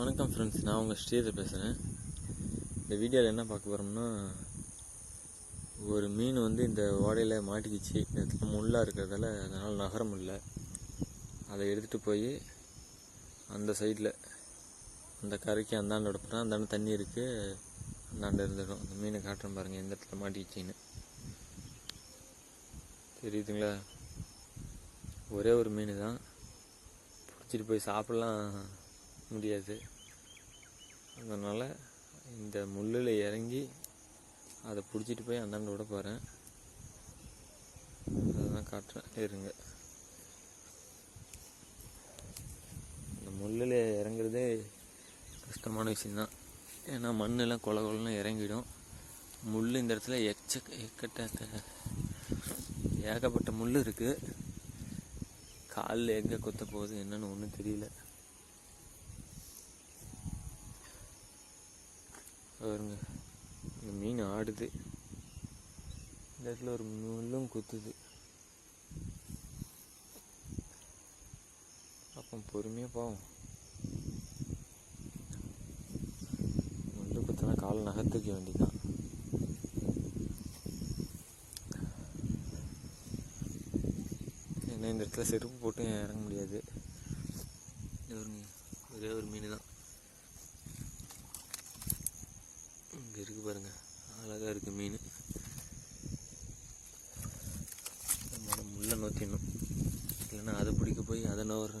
வணக்கம் ஃப்ரெண்ட்ஸ் நான் உங்கள் ஸ்ரீதர் பேசுகிறேன் இந்த வீடியோவில் என்ன பார்க்க போகிறோம்னா ஒரு மீன் வந்து இந்த ஓடையில் மாட்டிக்கிச்சு. இந்த இடத்துல முள்ளாக இருக்கிறதால அதனால் நகர முடியல. அதை எடுத்துகிட்டு போய் அந்த சைடில் அந்த கரைக்கு அந்தாண்ட விடப்போனா அந்தாண்ட தண்ணி இருக்குது அந்தாண்ட இருந்துடும். அந்த மீனை காட்டுறேன் பாருங்கள் எந்த இடத்துல மாட்டிக்கிச்சின்னு. தெரியுதுங்களா? ஒரே ஒரு மீன் தான் பிடிச்சிட்டு போய் சாப்பிட்லாம். முடியாது. அதனால் இந்த முள்ளில் இறங்கி அதை பிடிச்சிட்டு போய் அந்தாண்ட விட போகிறேன் அதுதான் காட்டுறேன். இருங்க. இந்த முள்ளில் இறங்குறதே கஷ்டமான விஷயந்தான் ஏன்னா மண்ணெல்லாம் கொல கொலன்னு இறங்கிடும். முள் இந்த இடத்துல எச்ச எக்கட்ட ஏகப்பட்ட முள் இருக்குது காலில் எங்கே கொத்த போகுது என்னன்னு ஒன்றும் தெரியல. பாருங்க. இந்த மீன் ஆடுது. இந்த இடத்துல ஒரு முள்ளும் குத்துது. அப்போ பொறுமையாக போவோம். முள்ளு குத்தினா கால் நகர்த்துக்க வேண்டியதான் ஏன்னா இந்த இடத்துல செருப்பு போட்டு இறங்க முடியாது. ஒரே ஒரு மீன் தான் பாருங்க. அழகாக இருக்கு மீன். மரம் முள்ளை நோத்திடணும். இல்லைன்னா அதை பிடிக்க போய் அதை நவர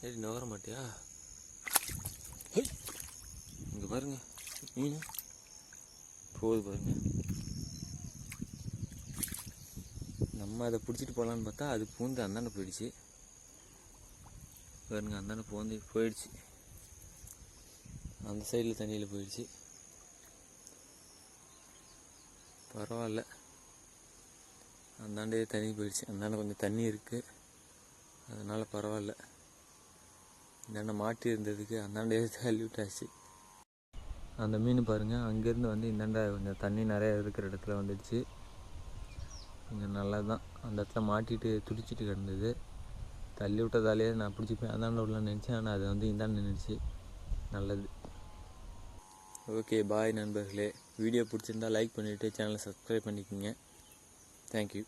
சரி நவர மாட்டியா? இங்கே பாருங்க மீன். போகுது பாருங்க. நம்ம அதை பிடிச்சிட்டு போகலான்னு பார்த்தா அது பூந்து அந்தாண்ட போயிடுச்சு. பாருங்க அந்தாண்ட பூந்து போயிடுச்சு. அந்த சைடில் தண்ணியில் போயிடுச்சு. பரவாயில்ல. அந்தாண்டே தண்ணி போயிடுச்சு. அந்தாண்ட கொஞ்சம் தண்ணி இருக்குது அதனால் பரவாயில்ல. இந்தாண்ட மாட்டி இருந்ததுக்கு அந்தாண்டே தள்ளி விட்டாச்சு அந்த மீன் பாருங்கள் அங்கேருந்து வந்து இந்தாண்டா கொஞ்சம் தண்ணி நிறையா இருக்கிற இடத்துல வந்துடுச்சு. இங்கே நல்லா தான் அந்த இடத்துல மாட்டிட்டு துடிச்சிட்டு கிடந்தது. தள்ளி விட்டதாலேயே நான் பிடிச்சி போய் அந்தாண்ட விடலான்னு நினச்சேன். ஆனால் அது வந்து இந்தாண்ட நின்றுச்சு நல்லது. ஓகே பாய் நண்பர்களே. வீடியோ பிடிச்சிருந்தா லைக் பண்ணிவிட்டு சேனலை சப்ஸ்கிரைப் பண்ணிக்கோங்க. தேங்க்யூ